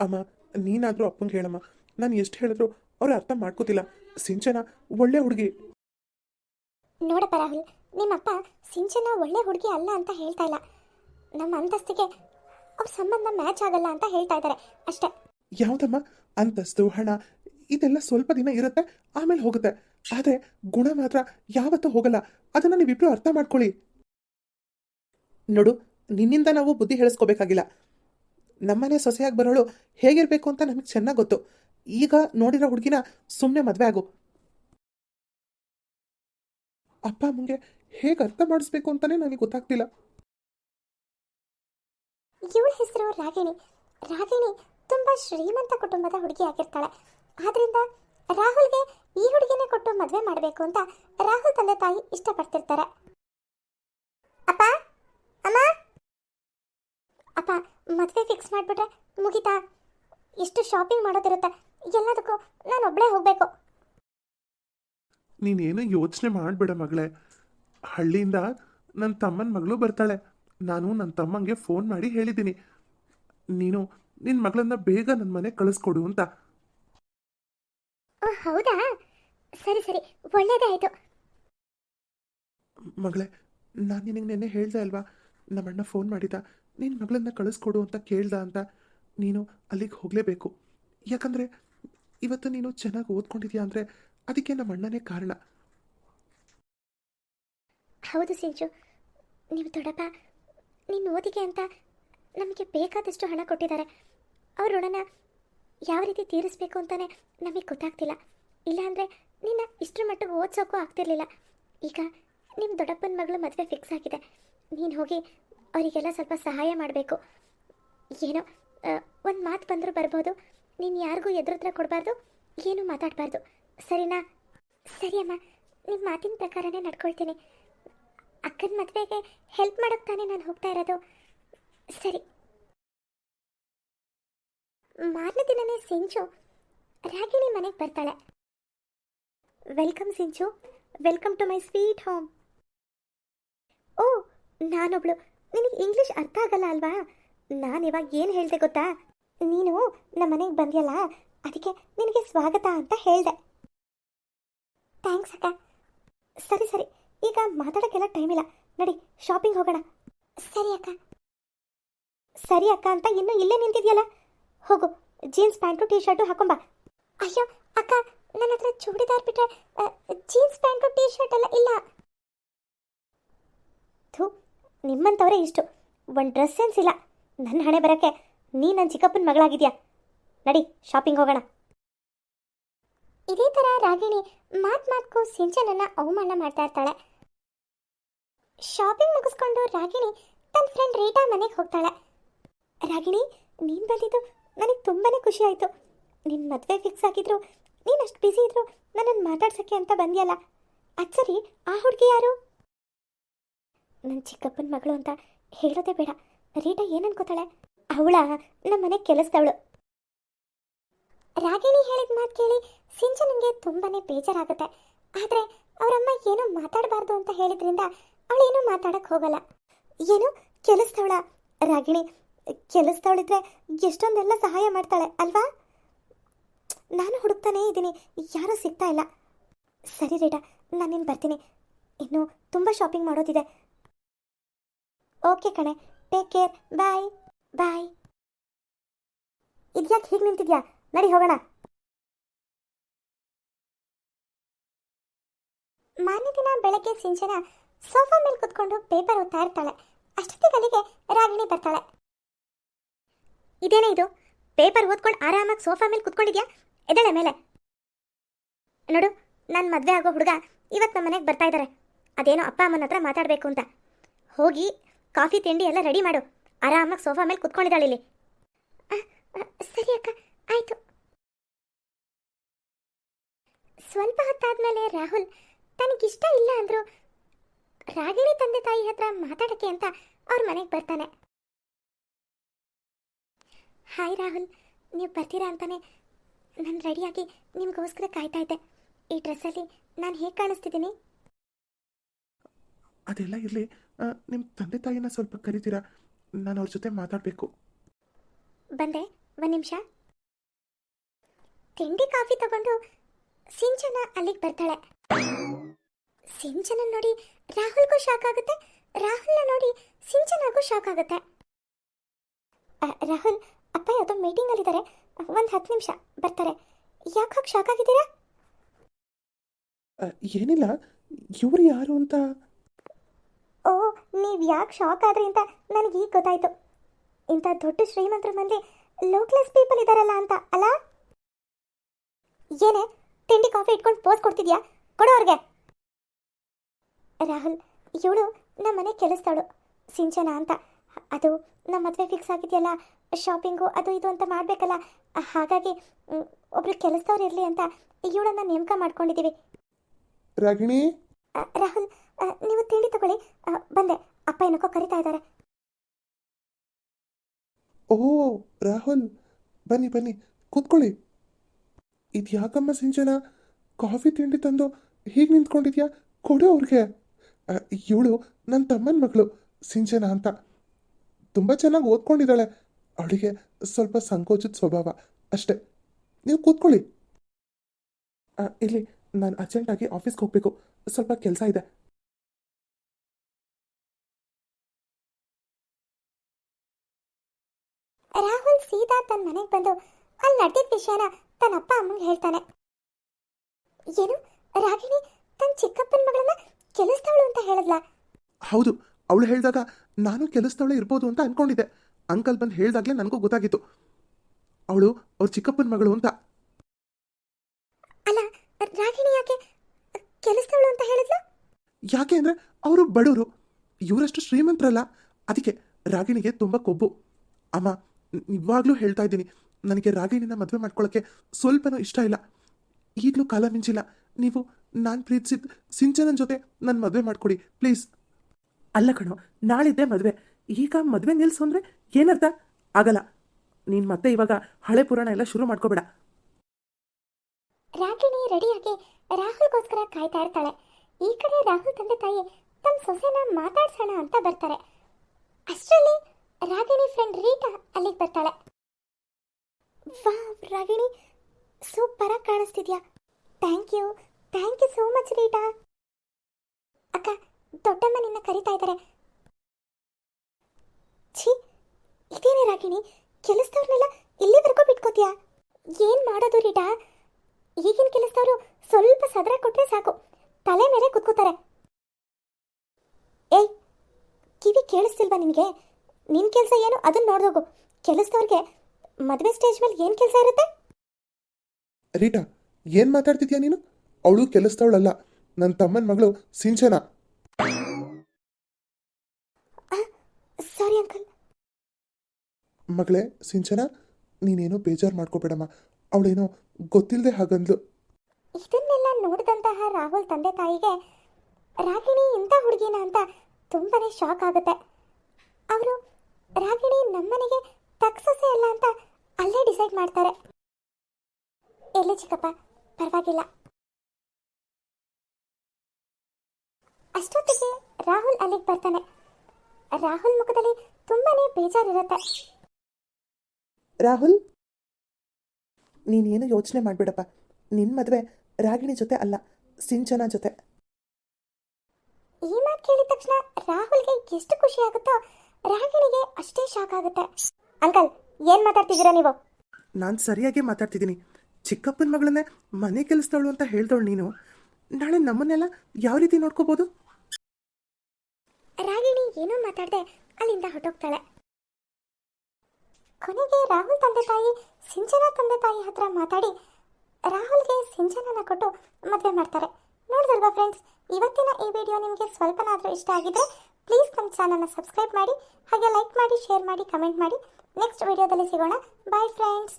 ಅಮ್ಮ ನೀನಾದರೂ ಅಪ್ಪಂಗೆ ಹೇಳಮ್ಮ. ನಾನು ಎಷ್ಟು ಹೇಳಿದ್ರು ಅವ್ರು ಅರ್ಥ ಮಾಡ್ಕೋತಿಲ್ಲ. ಸಿಂಚನ ಒಳ್ಳೆ ಹುಡುಗಿ. ನೋಡಪ್ಪ ರಾಹುಲ್ ನಿಮ್ಮಪ್ಪ ಸಿಂಚನ ಒಳ್ಳೆ ಹುಡುಗಿ ಅಲ್ಲ ಅಂತ ಹೇಳ್ತಾ ಇಲ್ಲ. ನಮ್ಮ ಅಂತಸ್ತಿಗೆ ಅವ್ರ ಸಂಬಂಧ ಮ್ಯಾಚ್ ಆಗಲ್ಲ ಅಂತ ಹೇಳ್ತಾ ಇದ್ದಾರೆ ಅಷ್ಟೇ. ಯಾವ್ದಮ್ಮ? ಅಂತಸ್ತು ಹಣ ಇದೆಲ್ಲ ಸ್ವಲ್ಪ ದಿನ ಇರುತ್ತೆ ಆಮೇಲೆ ಹೋಗುತ್ತೆ. ಆದರೆ ಗುಣ ಮಾತ್ರ ಯಾವತ್ತೂ ಹೋಗಲ್ಲ. ಅದನ್ನು ನೀವಿಬ್ರು ಅರ್ಥ ಮಾಡ್ಕೊಳ್ಳಿ. ನೋಡು ನಿನ್ನಿಂದ ನಾವು ಬುದ್ಧಿ ಹೇಳಿಸ್ಕೋಬೇಕಾಗಿಲ್ಲ. ನಮ್ಮನೆ ಸೊಸೆಯಾಗಿ ಬರೋಳು ಹೇಗಿರಬೇಕು ಅಂತ ನಮಗೆ ಚೆನ್ನಾಗಿ ಗೊತ್ತು. ಈಗ ನೋಡಿರೋ ಹುಡುಗಿನ ಸುಮ್ಮನೆ ಮದುವೆ ಆಗು. ಅಪ್ಪ ಅಮ್ಮಂಗೆ ಹೇಗೆ ಅರ್ಥ ಮಾಡಿಸ್ಬೇಕು ಅಂತಾನೆ ನನಗೆ ಗೊತ್ತಾಗ್ತಿಲ್ಲ. ಇವಳ ಹೆಸರು ರಾಗಿಣಿ. ರಾಗಿಣಿ ತುಂಬಾ ಶ್ರೀಮಂತ ಕುಟುಂಬದ ಹುಡುಗಿ ಆಗಿರ್ತಾಳೆ. ಆದ್ರಿಂದ ರಾಹುಲ್ಗೆ ಈ ಹುಡುಗಿನೇ ಕೊಟ್ಟು ಮದುವೆ ಮಾಡಬೇಕು ಅಂತ ರಾಹುಲ್ ತಂದೆ ತಾಯಿ ಇಷ್ಟಪಡ್ತಿರ್ತಾರೆ. ಅಪ್ಪ, ಅಮ್ಮ. ಅಪ್ಪ ಮದುವೆ ಫಿಕ್ಸ್ ಮಾಡಿಬಿಟ್ರೆ ಮುಗಿತಾ? ಎಷ್ಟು ಶಾಪಿಂಗ್ ಮಾಡೋದಿರುತ್ತೆ. ಎಲ್ಲದಕ್ಕೂ ನಾನು ಒಬ್ಬಳೇ ಹೋಗಬೇಕು. ನೀನೇನು ಯೋಚನೆ ಮಾಡಬೇಡ ಮಗಳೇ. ಹಳ್ಳಿಯಿಂದ ನನ್ನ ತಮ್ಮನ ಮಗಳು ಬರ್ತಾಳೆ. ನಾನು ನನ್ನ ತಮ್ಮಂಗೆ ಫೋನ್ ಮಾಡಿ ಹೇಳಿದ್ದೀನಿ. ನೀನು ನಿನ್ನ ಮಗಳನ್ನ ಬೇಗ ನನ್ನ ಮನೆಗೆ ಕಳಿಸ್ಕೊಡು ಅಂತ. ಹೌದಾ? ಸರಿ ಸರಿ. ಒಳ್ಳೇದೇ ಆಯಿತು. ಮಗಳೇ ನಾನು ನಿನಗೆ ನೆನ್ನೆ ಹೇಳ್ದೆ ಅಲ್ವಾ? ನಮ್ಮಣ್ಣ ಫೋನ್ ಮಾಡಿದ ನಿನ್ನ ಮಗಳನ್ನ ಕಳಿಸ್ಕೊಡು ಅಂತ ಕೇಳ್ದ ಅಂತ ನೀನು ಅಲ್ಲಿಗೆ ಹೋಗಲೇಬೇಕು. ಯಾಕಂದರೆ ಇವತ್ತು ನೀನು ಚೆನ್ನಾಗಿ ಓದ್ಕೊಂಡಿದ್ಯಾ ಅಂದರೆ ಅದಕ್ಕೆ ನಮ್ಮ ಅಣ್ಣನೇ ಕಾರಣ. ಹೌದು ಸಿಂಚು ನೀವು ದೊಡ್ಡಪ್ಪ ನಿನ್ನ ಓದಿಗೆ ಅಂತ ನಮಗೆ ಬೇಕಾದಷ್ಟು ಹಣ ಕೊಟ್ಟಿದ್ದಾರೆ. ಅವ್ರ ಋಣನ ಯಾವ ರೀತಿ ತೀರಿಸಬೇಕು ಅಂತಾನೆ ನಮಗೆ ಗೊತ್ತಾಗ್ತಿಲ್ಲ. ಇಲ್ಲಾಂದರೆ ನಿನ್ನ ಇಷ್ಟರ ಮಟ್ಟಿಗೆ ಓದ್ಸೋಕ್ಕೂ ಆಗ್ತಿರ್ಲಿಲ್ಲ. ಈಗ ನಿಮ್ಮ ದೊಡ್ಡಪ್ಪನ ಮಗಳು ಮದುವೆ ಫಿಕ್ಸ್ ಆಗಿದೆ. ನೀನು ಹೋಗಿ ಅವರಿಗೆಲ್ಲ ಸ್ವಲ್ಪ ಸಹಾಯ ಮಾಡಬೇಕು. ಏನೋ ಒಂದು ಮಾತು ಬಂದರೂ ಬರ್ಬೋದು. ನೀನು ಯಾರಿಗೂ ಎದುರುತ್ರ ಕೊಡಬಾರ್ದು, ಏನೂ ಮಾತಾಡಬಾರ್ದು. ಸರಿನಾ? ಸರಿ ಅಮ್ಮ ನಿಮ್ಮ ಮಾತಿನ ಪ್ರಕಾರನೇ ನಡ್ಕೊಳ್ತೀನಿ. ಅಕ್ಕನ ಮದುವೆಗೆ ಹೆಲ್ಪ್ ಮಾಡೋಕ್ಕೆ ತಾನೇ ನಾನು ಹೋಗ್ತಾ ಇರೋದು. ಸರಿ. ಮಾರನೇ ದಿನನೇ ಸಿಂಚು ರಾಗಿಣಿ ಮನೆಗೆ ಬರ್ತಾಳೆ. Welcome Sinchu, welcome to my sweet home. ಓ, ನಾನೊಬ್ಳು ನಿನಗೆ ಇಂಗ್ಲೀಷ್ ಅರ್ಥ ಆಗಲ್ಲ ಅಲ್ವಾ? ನಾನು ಇವಾಗ ಏನು ಹೇಳಿದೆ ಗೊತ್ತಾ? ನೀನು ನಮ್ಮ ಮನೆಗೆ ಬಂದ್ಯಲ್ಲ, ಅದಕ್ಕೆ ನಿನಗೆ ಸ್ವಾಗತ ಅಂತ ಹೇಳಿದೆ. ಥ್ಯಾಂಕ್ಸ್ ಅಕ್ಕ. ಸರಿ ಸರಿ. ಈಗ ಮಾತಾಡೋಕ್ಕೆಲ್ಲ ಟೈಮ್ ಇಲ್ಲ. ನಡಿ ಶಾಪಿಂಗ್ ಹೋಗೋಣ. ಸರಿ ಅಕ್ಕ. ಸರಿ ಅಕ್ಕ ಅಂತ ಇನ್ನೂ ಇಲ್ಲೇ ನಿಂತಿದ್ಯಲ್ಲ? ಹೋಗು ಜೀನ್ಸ್ ಪ್ಯಾಂಟು ಟೀ ಶರ್ಟು ಹಾಕೊಂಬ. ಅಯ್ಯೋ, ಅಕ್ಕ, ನನ್ನ ಹತ್ರ ಚೂಡಿದಾರ್ ಬಿಟ್ರೆ ಜೀನ್ಸ್ ಪ್ಯಾಂಟು ಟೀ ಶರ್ಟ್ ಎಲ್ಲ ಇಲ್ಲ. ಥೂ ನಿಮ್ಮಂಥವರೇ ಇಷ್ಟು. ಒಂದು ಡ್ರೆಸ್ ಸೆನ್ಸ್ ಇಲ್ಲ. ನನ್ನ ಹಣೆ ಬರೋಕ್ಕೆ ನೀ ನನ್ನ ಚಿಕ್ಕಪ್ಪನ ಮಗಳಾಗಿದ್ಯಾ? ನಡಿ ಶಾಪಿಂಗ್ ಹೋಗೋಣ. ಇದೇ ಥರ ರಾಗಿಣಿ ಮಾತು ಮಾತ್ಕೂ ಸಿಂಚನನ್ನು ಅವಮಾನ ಮಾಡ್ತಾ ಇರ್ತಾಳೆ. ಶಾಪಿಂಗ್ ಮುಗಿಸ್ಕೊಂಡು ರಾಗಿಣಿ ತನ್ನ ಫ್ರೆಂಡ್ ರೀಟಾ ಮನೆಗೆ ಹೋಗ್ತಾಳೆ. ರಾಗಿಣಿ, ನೀನು ಬಂದಿದ್ದು ನನಗೆ ತುಂಬಾ ಖುಷಿ ಆಯಿತು. ನಿನ್ನ ಮದುವೆ ಫಿಕ್ಸ್ ಆಗಿದ್ರು, ನೀನು ಅಷ್ಟು ಬ್ಯುಸಿ ಇದ್ರು ನನ್ನನ್ನು ಮಾತಾಡ್ಸೋಕ್ಕೆ ಅಂತ ಬಂದಿಯಲ್ಲ. ಅದು ಸರಿ, ಆ ಹುಡುಗಿ ಯಾರು? ನನ್ನ ಚಿಕ್ಕಪ್ಪನ ಮಗಳು ಅಂತ ಹೇಳೋದೇ ಬೇಡ. ರೀಟಾ ಏನು ಅನ್ಕೋತಾಳೆ ಅವಳ ನಮ್ಮ ಮನೆ ಕೆಲಸದವಳು. ರಾಗಿಣಿ ಹೇಳಿದ ಮಾತು ಕೇಳಿ ಸಿಂಚನಿಗೆ ತುಂಬಾನೇ ಬೇಜಾರಾಗುತ್ತೆ. ಆದರೆ ಅವರಮ್ಮ ಏನೂ ಮಾತಾಡಬಾರ್ದು ಅಂತ ಹೇಳಿದ್ರಿಂದ ಅವಳೇನು ಮಾತಾಡಕ್ಕೆ ಹೋಗಲ್ಲ. ಏನು ಕೆಲಸದವಳ? ರಾಗಿಣಿ ಕೆಲಸದವಳಿದ್ರೆ ಎಷ್ಟೊಂದೆಲ್ಲ ಸಹಾಯ ಮಾಡ್ತಾಳೆ, ಅಲ್ವಾ? ನಾನು ಹುಡುಕ್ತಾನೇ ಇದ್ದೀನಿ, ಯಾರೂ ಸಿಗ್ತಾ ಇಲ್ಲ. ಸರಿ ರೇಟಾ ನಾನು ಬರ್ತೀನಿ. ಇನ್ನು ತುಂಬ ಶಾಪಿಂಗ್ ಮಾಡೋದಿದೆ. ಓಕೆ ಕಣೆ. ಟೇಕ್ ಕೇರ್ ಬಾಯ್ ಬಾಯ್ ಇದ್ಯಾಕೆ ಹೀಗೆ ನಿಂತಿದ್ಯಾ? ನಡಿ ಹೋಗೋಣ. ಮಾನ್ಯ ದಿನ ಬೆಳಗ್ಗೆ ಸಿಂಚನ ಸೋಫಾ ಮೇಲೆ ಕುತ್ಕೊಂಡು ಪೇಪರ್ ಓದ್ತಾ ಇರ್ತಾಳೆ. ಅಷ್ಟೊತ್ತಿಗೆ ಅಲ್ಲಿಗೆ ರಾಗಿಣಿ ಬರ್ತಾಳೆ. ಇದೇನೇ ಇದು? ಪೇಪರ್ ಓದ್ಕೊಂಡು ಆರಾಮಾಗಿ ಸೋಫಾ ಮೇಲೆ ಕುತ್ಕೊಂಡಿದ್ಯಾ? ಎದಳೆ ಮೇಲೆ. ನೋಡು ನನ್ನ ಮದುವೆ ಆಗೋ ಹುಡುಗ ಇವತ್ತು ನಮ್ಮ ಮನೆಗೆ ಬರ್ತಾ ಇದ್ದಾರೆ ಅದೇನೋ ಅಪ್ಪ ಅಮ್ಮನ ಹತ್ರ ಮಾತಾಡಬೇಕು ಅಂತ. ಹೋಗಿ ಕಾಫಿ ತಿಂಡಿ ಎಲ್ಲ ರೆಡಿ ಮಾಡು. ಆರಾಮಾಗಿ ಸೋಫಾ ಮೇಲೆ ಕುತ್ಕೊಂಡಿದ್ದಾಳೆ ಇಲ್ಲಿ. ಸರಿ ಅಕ್ಕ, ಆಯಿತು. ಸ್ವಲ್ಪ ಹೊತ್ತಾದ್ಮೇಲೆ ರಾಹುಲ್ ತನಗಿಷ್ಟ ಇಲ್ಲ ಅಂದ್ರು, ರಾಗಿಣಿ ತಂದೆ ತಾಯಿ ಹತ್ರ ಮಾತಾಡಕ್ಕೆ ಅಂತ ಅವ್ರ ಮನೆಗೆ ಬರ್ತಾನೆ. ಹಾಯ್ ರಾಹುಲ್, ನೀವು ಬರ್ತೀರಾ ಅಂತಾನೆ ನಾನು ರೆಡಿಯಾಗಿ ನಿಮಗೋಸ್ಕರ ಕಾಯ್ತಾ ಇದ್ದೆ. ಈ ಡ್ರೆಸ್ಸಲ್ಲಿ ನಾನು ಹೇಗೆ ಕಾಣಿಸ್ತಿದ್ದೀನಿ? ಅದೆಲ್ಲ ಇರಲಿ ನಿಮ್ಮ ತಂದೆ ತಾಯಿನ ಸ್ವಲ್ಪ ಕರಿತೀರಾ? ನಾನು ಅವ್ರ ಜೊತೆ ಮಾತಾಡಬೇಕು. ಬಂದೆ ಒಂದು ನಿಮಿಷ. ತಿಂಡಿ ಕಾಫಿ ತಗೊಂಡು ಸಿಂಚನ ಅಲ್ಲಿಗೆ ಬರ್ತಾಳೆ. ಸಿಂಚನ ನೋಡಿ ರಾಹುಲ್ಗೂ ಶಾಕ್ ಆಗುತ್ತೆ ರಾಹುಲ್ನ ನೋಡಿ ಸಿಂಚನಗೂ ಶಾಕ್ ಆಗುತ್ತೆ. ರಾಹುಲ್ ಅಪ್ಪ ಯಾವುದೋ ಮೀಟಿಂಗಲ್ಲಿದ್ದಾರೆ ಒಂದು ಹತ್ತು ನಿಮಿಷ ಬರ್ತಾರೆ. ಯಾಕೆ ಹಾಗೆ ಶಾಕ್ ಆಗಿದ್ದೀರಾ? ಏನಿಲ್ಲ ಇವ್ರು ಯಾರು ಅಂತ ಓ ನೀವು ಯಾಕೆ ಶಾಕ್ ಆದ್ರಿ ಅಂತ ನನಗೆ ಈಗ ಗೊತ್ತಾಯ್ತು. ಇಂಥ ದೊಡ್ಡ ಶ್ರೀಮಂತರ ಮಂದಿ ಲೋ ಕ್ಲಾಸ್ ಪೀಪಲ್ ಇದಾರಲ್ಲ ಅಂತ ಅಲ್ಲ? ಏನೇ ತಿಂಡಿ ಕಾಫಿ ಇಟ್ಕೊಂಡು ಪೋಸ್ ಕೊಡ್ತಿದ್ಯಾ? ಕೊಡೋ ಅವ್ರಿಗೆ. ರಾಹುಲ್ ಇವಳು ನಮ್ಮ ಮನೆ ಕೆಲಸದವಳು ಸಿಂಚನ ಅಂತ. ಅದು ನಮ್ಮ ಮದುವೆ ಫಿಕ್ಸ್ ಆಗಿದೆಯಲ್ಲ ಶಾಪಿಂಗು ಅದು ಇದು ಅಂತ ಮಾಡಬೇಕಲ್ಲ. ಹಾಗಾಗಿ ಒಬ್ರು ಕೆಲಸದವ್ರು ಇರಲಿ ಅಂತ ಇವಳನ್ನ ನೇಮಕ ಮಾಡ್ಕೊಂಡಿದ್ದೀವಿ ರಾಗಿಣಿ? ರಾಹುಲ್ ನೀವು ತಿಂಡಿ ತಗೊಳ್ಳಿ. ಬಂದೆ. ಅಪ್ಪ ಏನಕ್ಕೋ ಕರಿತಾ ಇದ್ದಾರೆ. ಓ, ರಾಹುಲ್, ಬನ್ನಿ ಬನ್ನಿ. ಕೂತ್ಕೊಳ್ಳಿ. ಇದು ಯಾಕಮ್ಮ ಸಿಂಚನ? ಕಾಫಿ ತಿಂಡಿ ತಂದು ಹೀಗೆ ನಿಂತ್ಕೊಂಡಿದ್ಯಾ? ಕೊಡು ಅವ್ರಿಗೆ. ಇವಳು ನನ್ನ ತಮ್ಮನ ಮಗಳು, ಸಿಂಚನ ಅಂತ. ತುಂಬ ಚೆನ್ನಾಗಿ ಓದ್ಕೊಂಡಿದ್ದಾಳೆ. ಅವಳಿಗೆ ಸ್ವಲ್ಪ ಸಂಕೋಚದ ಸ್ವಭಾವ ಅಷ್ಟೆ. ನೀವು ಕೂತ್ಕೊಳ್ಳಿ. ಇಲ್ಲಿ ನಾನು ಅರ್ಜೆಂಟಾಗಿ ಆಫೀಸ್ಗೆ ಹೋಗಬೇಕು. ಸ್ವಲ್ಪ ಕೆಲಸ ಇದೆ. ತನ್ನ ಮನೆಗೆ ಬಂದು ಅಲ್ಲಿ ನಡೆದಿದ್ದ ವಿಷಯನ ತನ್ನ ಅಪ್ಪ ಅಮ್ಮಂಗೆ ಹೇಳ್ತಾನೆ. ಏನು? ರಾಗಿಣಿ ತನ್ನ ಚಿಕ್ಕಪ್ಪನ ಮಗಳನ್ನ ಕೆಲಸದವಳು ಅಂತ ಹೇಳಿದ್ಲ? ಹೌದು ಅವಳು ಹೇಳಿದಾಗ ನಾನು ಕೆಲಸದವಳೆ ಇರ್ಬೋದು ಅಂತ ಅನ್ಕೊಂಡಿದ್ದೆ. ಅಂಕಲ್ ಬಂದು ಹೇಳಿದಾಗಲೇ ನನಗೂ ಗೊತ್ತಾಗಿತ್ತು. ಅವಳು ಅವ್ರ ಚಿಕ್ಕಪ್ಪನ ಮಗಳು ಅಂತ. ಅಲ್ಲ ರಾಗಿಣಿ ಯಾಕೆ ಕೆಲಸದವಳು ಅಂತ ಹೇಳಿದ್ಲ? ಯಾಕೆ ಅಂದರೆ ಅವರು ಬಡವರು ಇವರಷ್ಟು ಶ್ರೀಮಂತರಲ್ಲ. ಅದಕ್ಕೆ ರಾಗಿಣಿಗೆ ತುಂಬಾ ಕೊಬ್ಬು. ಅಮ್ಮ ಇವಾಗಲೂ ಹೇಳ್ತಾ ಇದ್ದೀನಿ, ನನಗೆ ರಾಗಿಣಿನ ಮದುವೆ ಮಾಡ್ಕೊಳ್ಳೋಕ್ಕೆ ಸ್ವಲ್ಪನೂ ಇಷ್ಟ ಇಲ್ಲ. ಈಗಲೂ ಕಾಲ ಮಿಂಚಿಲ್ಲ. ನೀವು ನಾನು ಪ್ರೀತಿಸಿದ ಸಿಂಚನನ್ ಜೊತೆ ನನ್ನ ಮದುವೆ ಮಾಡಿಕೊಡಿ, ಪ್ಲೀಸ್. ಅಲ್ಲ ಕಣೋ ನಾಳಿದ್ದೆ ಮದುವೆ. ಈಗ ಮದುವೆ ನಿಲ್ಸು ಅಂದರೆ ಏನರ್ಥ? ಆಗಲ್ಲ. ನೀನು ಮತ್ತೆ ಇವಾಗ ಹಳೆ ಪುರಾಣ ಎಲ್ಲ ಶುರು ಮಾಡ್ಕೋಬೇಡ. ರಾಗಿಣಿ ರೆಡಿಯಾಗಿ ರಾಹುಲ್ಗೋಸ್ಕರ ಕಾಯ್ತಾ ಇರ್ತಾಳೆ. ಈ ಕಡೆ ರಾಹುಲ್ ತಂದೆ ತಾಯಿ ತಮ್ಮ ಸೊಸೆನ ಮಾತಾಡ್ಸೋಣ ಅಂತ ಬರ್ತಾರೆ. ಅಷ್ಟರಲ್ಲಿ ರಾಗಿಣಿ ಫ್ರೆಂಡ್ ರೀಟಾ ಅಲ್ಲಿಗೆ ಬರ್ತಾಳೆ ವಾ, ರಾಗಿಣಿ, ಸೂಪರ್ ಆಗಿ ಕಾಣಿಸ್ತಿದ್ಯಾ? Thank you thank you so much Rita. ಅಕ್ಕ ದೊಡ್ಡಮ್ಮ ನಿನ್ನ ಕರಿತಾ ಇದ್ದಾರೆ ಛೀ, ಇದೇನೇ ರಾಗಿಣಿ, ಕೆಲಸದವ್ರನ್ನೆಲ್ಲ ಇಲ್ಲಿವರೆಗೂ ಬಿಟ್ಕೋತೀಯಾ? ಏನ್ ಮಾಡೋದು ರೀಟಾ? ಈಗಿನ ಕೆಲಸದವರು ಸ್ವಲ್ಪ ಸದರ ಕೊಟ್ರೆ ಸಾಕು, ತಲೆ ಮೇಲೆ ಕುತ್ಕೋತಾರೆ. ಏಯ್, ಕಿವಿ ಕೇಳಿಸ್ತಿಲ್ವಾ ನಿನಗೆ? ನಿನ್ನ ಕೆಲಸ ಏನು? ಅದನ್ನ ನೋಡ್ದೋಗು. ಕೆಲಸದವ್ರಿಗೆ ಮದುವೆ ಸ್ಟೇಜ್ ಮೇಲೆ ಏನು ಕೆಲಸ ಇರುತ್ತೆ? ರೀಟಾ ಏನು ಮಾತಾಡ್ತಿದ್ಯಾ ನೀನು? ಅವಳು ಕೆಲಸದವಳಲ್ಲ. ನನ್ನ ತಮ್ಮನ ಮಗಳು ಸಿಂಚನ. ಸಾರಿ ಅಂಕಲ್ ಮಗಳೇ ಸಿಂಚನ ನೀನೇನೋ ಬೇಜಾರು ಮಾಡ್ಕೋಬೇಡಮ್ಮ. ಅವಳೇನೋ ಗೊತ್ತಿಲ್ಲದೆ ಹಾಗಂದ್ಲು. ಇದನ್ನೆಲ್ಲ ನೋಡಿದಂತಹ ರಾಹುಲ್ ತಂದೆ ತಾಯಿಗೆ ರಾಗಿಣಿ ಇಂಥ ಹುಡುಗಿನ ಅಂತ ತುಂಬಾನೇ ಶಾಕ್ ಆಗುತ್ತೆ. ಅವರು ರಾಗಿಣಿ ನಮ್ಮನೆಗೆ ತಕ್ಸಸೆ ಅಲ್ಲ ಅಂತ ಅಲ್ಲೇ ಡಿಸೈಡ್ ಮಾಡ್ತಾರೆ. ಎಲ್ಲಿ ಚಿಕ್ಕಪ್ಪ? ಪರವಾಗಿಲ್ಲ. ಅಷ್ಟೊತ್ತಿಗೆ ರಾಹುಲ್ ಅಲ್ಲಿಗೆ ಬರ್ತಾನೆ. ರಾಹುಲ್ ಮುಖದಲ್ಲಿ ತುಂಬಾನೇ ಬೇಜಾರಿರುತ್ತೆ. ರಾಹುಲ್? ನೀನೇನು ಯೋಚನೆ ಮಾಡ್ಬಿಡಪ್ಪ. ನಿನ್ನ ಮದುವೆ ರಾಗಿಣಿ ಜೊತೆ ಅಲ್ಲ ಸಿಂಚನ ಜೊತೆ. ಈ ಮಾತು ಕೇಳಿದ ತಕ್ಷಣ ರಾಹುಲ್ಗೆ ಎಷ್ಟು ಖುಷಿ ಆಗುತ್ತೋ ರಾಗಿಣಿಗೆ ಅಷ್ಟೇ ಶಾಕ್ ಆಗುತ್ತೆ. ಅಂಕಲ್ ಏನ್ ಮಾತಾಡ್ತಿದ್ದೀರಾ ನೀವು? ನಾನು ಸರಿಯಾಗಿ ಮಾತಾಡ್ತಿದ್ದೀನಿ. ಚಿಕ್ಕಪ್ಪನ ಮಗಳನ್ನೇ ಮನೆ ಕೆಲಸದವಳು ಅಂತ ಹೇಳ್ದವಳು ನೀನು. ನಾಳೆ ನಮ್ಮನ್ನೆಲ್ಲ ಯಾವ ರೀತಿ ನೋಡ್ಕೋಬೋದು? ರಾಗಿಣಿ ಏನೋ ಮಾತಾಡದೆ ಅಲ್ಲಿಂದ ಹೊಟ್ಟೋಗ್ತಾಳೆ ಕೊನೆಗೆ ರಾಹುಲ್ ತಂದೆ ತಾಯಿ ಸಿಂಚನ ತಂದೆ ತಾಯಿ ಹತ್ರ ಮಾತಾಡಿ ರಾಹುಲ್ಗೆ ಸಿಂಚನನ ಕೊಟ್ಟು ಮದುವೆ ಮಾಡ್ತಾರೆ. ನೋಡಿದಲ್ವಾ ಫ್ರೆಂಡ್ಸ್ ಇವತ್ತಿನ ಈ ವಿಡಿಯೋ ನಿಮಗೆ ಸ್ವಲ್ಪನಾದರೂ ಇಷ್ಟ ಆಗಿದ್ರೆ ಪ್ಲೀಸ್ ನಮ್ಮ ಚಾನಲ್ನ ಸಬ್ಸ್ಕ್ರೈಬ್ ಮಾಡಿ ಹಾಗೆ ಲೈಕ್ ಮಾಡಿ ಶೇರ್ ಮಾಡಿ ಕಮೆಂಟ್ ಮಾಡಿ. ನೆಕ್ಸ್ಟ್ ವಿಡಿಯೋದಲ್ಲಿ ಸಿಗೋಣ. Bye friends